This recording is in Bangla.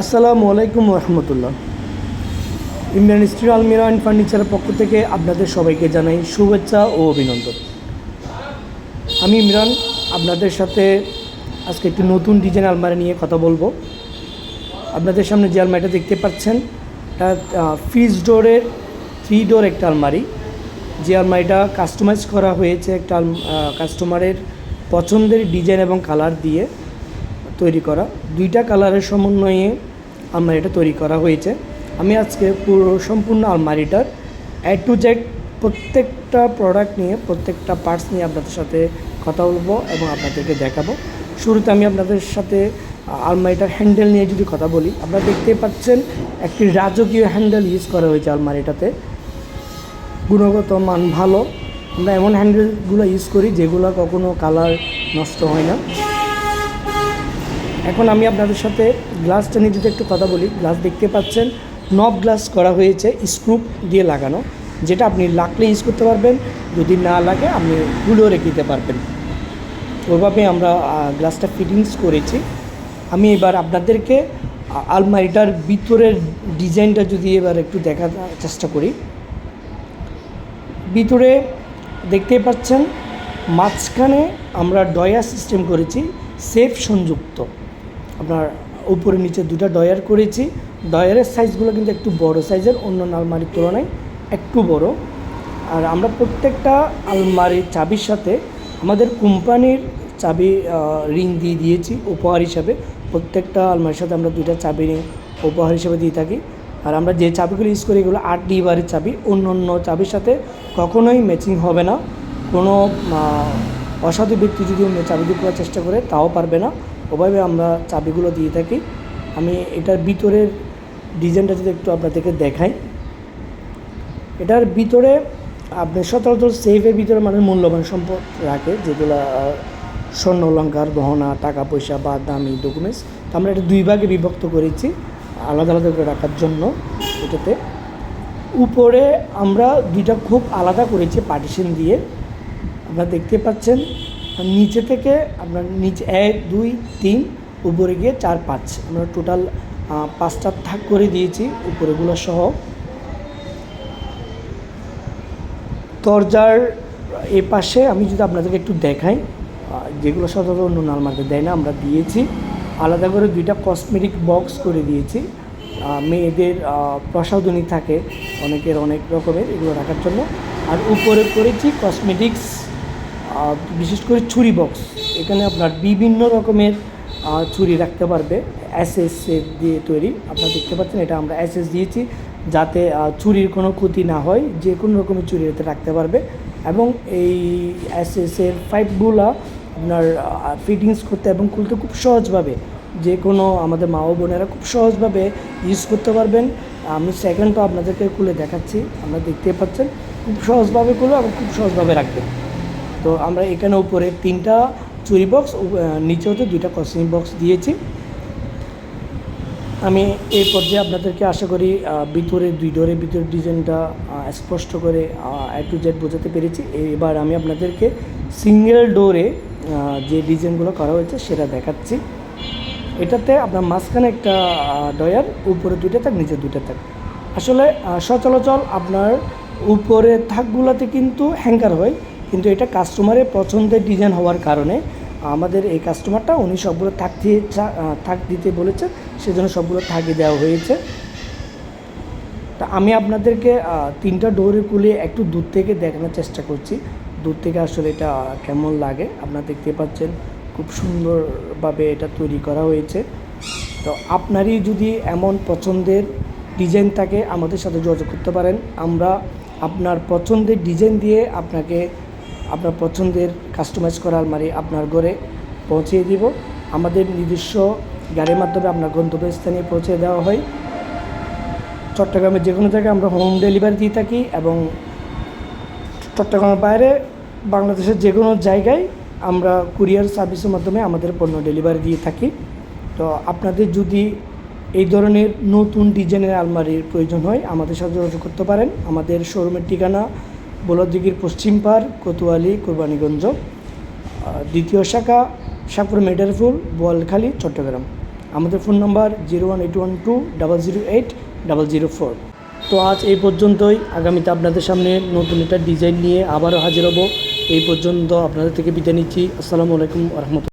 আসসালামু আলাইকুম রহমতুল্লাহ। ইমরান স্ট্রি আলমিরা অ্যান্ড ফার্নিচারের পক্ষ থেকে আপনাদের সবাইকে জানাই শুভেচ্ছা ও অভিনন্দন। আমি ইমরান, আপনাদের সাথে আজকে একটি নতুন ডিজাইন আলমারি নিয়ে কথা বলব। আপনাদের সামনে যে আলমারিটা দেখতে পাচ্ছেন, এটা ফ্রিজ ডোরের থ্রি ডোর একটা আলমারি। যে আলমারিটা কাস্টমাইজ করা হয়েছে একটা কাস্টমারের পছন্দের ডিজাইন এবং কালার দিয়ে। তৈরি করা। দুইটা কালারের সমন্বয়ে আলমারিটা তৈরি করা হয়েছে। আমি আজকে পুরো সম্পূর্ণ আলমারিটার এ টু জেড প্রত্যেকটা প্রোডাক্ট নিয়ে, প্রত্যেকটা পার্টস নিয়ে আপনাদের সাথে কথা বলব এবং আপনাদেরকে দেখাবো। শুরুতে আমি আপনাদের সাথে আলমারিটার হ্যান্ডেল নিয়ে যদি কথা বলি, আপনারা দেখতেই পাচ্ছেন একটি রাজকীয় হ্যান্ডেল ইউজ করা হয়েছে আলমারিটাতে। গুণগত মান ভালো। আমরা এমন হ্যান্ডেলগুলো ইউজ করি যেগুলো কখনো কালার নষ্ট হয় না। এখন আমি আপনাদের সাথে গ্লাসটা নিয়ে যদি একটু কথা বলি, গ্লাস দেখতে পাচ্ছেন, নব গ্লাস করা হয়েছে, স্ক্রুপ দিয়ে লাগানো, যেটা আপনি লাগলে ইউজ করতে পারবেন, যদি না লাগে আপনি খুলেও রেখে দিতে পারবেন। ওইভাবে আমরা গ্লাসটা ফিটিংস করেছি। আমি এবার আপনাদেরকে আলমারিটার ভিতরের ডিজাইনটা যদি এবার একটু দেখার চেষ্টা করি। ভিতরে দেখতেই পাচ্ছেন, মাঝখানে আমরা ডয়া সিস্টেম করেছি, সেফ সংযুক্ত। আপনার উপরে নিচে দুটো ডয়ার করেছি। ডয়ারের সাইজগুলো কিন্তু একটু বড় সাইজের অন্য আলমারির তুলনায় একটু বড়। আর আমরা প্রত্যেকটা আলমারির চাবির সাথে আমাদের কোম্পানির চাবি রিং দিয়ে দিয়েছি, উপহার হিসাবে। প্রত্যেকটা আলমারির সাথে আমরা দুইটা চাবি রিং উপহার হিসাবে দিয়ে থাকি। আর আমরা যে চাবিগুলো ইউজ করি, এগুলো আট ডিবারের চাবি। অন্য অন্য চাবির সাথে কখনোই ম্যাচিং হবে না। কোনো অসাধু ব্যক্তি যদি অন্য চাবি দিয়ে করার চেষ্টা করে, তাও পারবে না। ওভাবে আমরা চাবিগুলো দিয়ে থাকি। আমি এটার ভিতরের ডিজাইনটা যদি একটু আপনাদেরকে দেখাই। এটার ভিতরে আপনি সচরাচর সেফের ভিতরে মানে মূল্যবান সম্পদ রাখে, যেগুলো স্বর্ণ অলঙ্কার গহনা, টাকা, পয়সা বা দামি ডকুমেন্টস তো আমরা এটা দুই ভাগে বিভক্ত করেছি, আলাদা আলাদা করে রাখার জন্য এটাতে। উপরে আমরা দুইটা খুব আলাদা করেছি পার্টিশন দিয়ে। আপনারা দেখতে পাচ্ছেন নিচে থেকে আপনার নিচে এক, দুই, তিন, উপরে গিয়ে চার, পাঁচ। আমরা টোটাল পাঁচটা থাক করে দিয়েছি, উপরেগুলো সহ। দরজার এ পাশে আমি যদি আপনাদেরকে একটু দেখাই যেগুলো অন্য নালমার্কে দেয় না, আমরা দিয়েছি। আলাদা করে দুইটা কসমেটিক বক্স করে দিয়েছি। মেয়েদের প্রসাধনী থাকে, অনেকের অনেক রকমের, এগুলো রাখার জন্য। আর উপরে করেছি কসমেটিক্স বিশেষ করে ছুরি বক্স এখানে আপনার বিভিন্ন রকমের ছুরি রাখতে পারবে এসএস দিয়ে তৈরি। আপনারা দেখতে পাচ্ছেন এটা আমরা এসএস দিয়েছি, যাতে চুরির কোনো ক্ষতি না হয় যে কোনো রকমের চুরি এতে রাখতে পারবে। এবং এই এসএসের পাইপগুলো আপনার ফিটিংস করতে এবং খুলতে খুব সহজভাবে যে কোনো আমাদের মা বোনেরা খুব সহজভাবে ইউজ করতে পারবেন। আমি সেকেন্ডটা আপনাদেরকে খুলে দেখাচ্ছি, আপনারা দেখতে পাচ্ছেন, খুব সহজভাবে খুলে এবং খুব সহজভাবে রাখবেন। তো আমরা এখানে উপরে তিনটা চুরি বক্স নিচে হতে দুইটা কসমিক বক্স দিয়েছি। আমি এই পর্যায়ে আপনাদেরকে আশা করি ভিতরে দুই ডোরের ভিতরে ডিজাইনটা স্পষ্ট করে এ টু জেড বোঝাতে পেরেছি। এবার আমি আপনাদেরকে সিঙ্গেল ডোরে যে ডিজাইনগুলো করা হয়েছে সেটা দেখাচ্ছি। এটাতে আপনার মাঝখানে একটা ডয়ার, উপরে দুইটা থাক, নিচে দুইটা থাক। আসলে সচলাচল আপনার উপরে থাকগুলোতে কিন্তু হ্যাঙ্গার হয়। কিন্তু এটা কাস্টমারের পছন্দের ডিজাইন হওয়ার কারণে আমাদের এই কাস্টমারটা উনি সবগুলো থাক দিয়ে থাক দিতে বলেছে, সেজন্য সবগুলো থাকি দেওয়া হয়েছে। তা আমি আপনাদেরকে তিনটা ডোরে খুলে একটু দূর থেকে দেখানোর চেষ্টা করছি। দূর থেকে আসলে এটা কেমন লাগে, আপনারা দেখতে পাচ্ছেন, খুব সুন্দরভাবে এটা তৈরি করা হয়েছে। তো আপনারই যদি এমন পছন্দের ডিজাইন থাকে, আমাদের সাথে যোগাযোগ করতে পারেন। আমরা আপনার পছন্দের ডিজাইন দিয়ে আপনাকে আপনার পছন্দের কাস্টমাইজ করা আলমারি আপনার ঘরে পৌঁছিয়ে দিব। আমাদের নিজস্ব গাড়ির মাধ্যমে আপনার গন্তব্যস্থানে পৌঁছে দেওয়া হয়। চট্টগ্রামের যে কোনো জায়গায় আমরা হোম ডেলিভারি দিয়ে থাকি এবং চট্টগ্রামের বাইরে বাংলাদেশের যে কোনো জায়গায় আমরা কুরিয়ার সার্ভিসের মাধ্যমে আমাদের পণ্য ডেলিভারি দিয়ে থাকি। তো আপনাদের যদি এই ধরনের নতুন ডিজাইনের আলমারির প্রয়োজন হয়, আমাদের সাথে যোগাযোগ করতে পারেন। আমাদের শোরুমের ঠিকানা বোলাদিগির পশ্চিম পার কোতোয়ালি, কোরবানীগঞ্জ। দ্বিতীয় শাখা শাহপুর মেডারফুল বোয়ালখালী, চট্টগ্রাম। আমাদের phone number zero one eight one two double zero eight double zero four. তো আজ এই পর্যন্তই। আগামীতে আপনাদের সামনে নতুন একটা ডিজাইন নিয়ে আবারও হাজির হব। এই পর্যন্ত আপনাদের থেকে বিদায় নিচ্ছি। আসসালামু আলাইকুম রহমতুল্লাহ।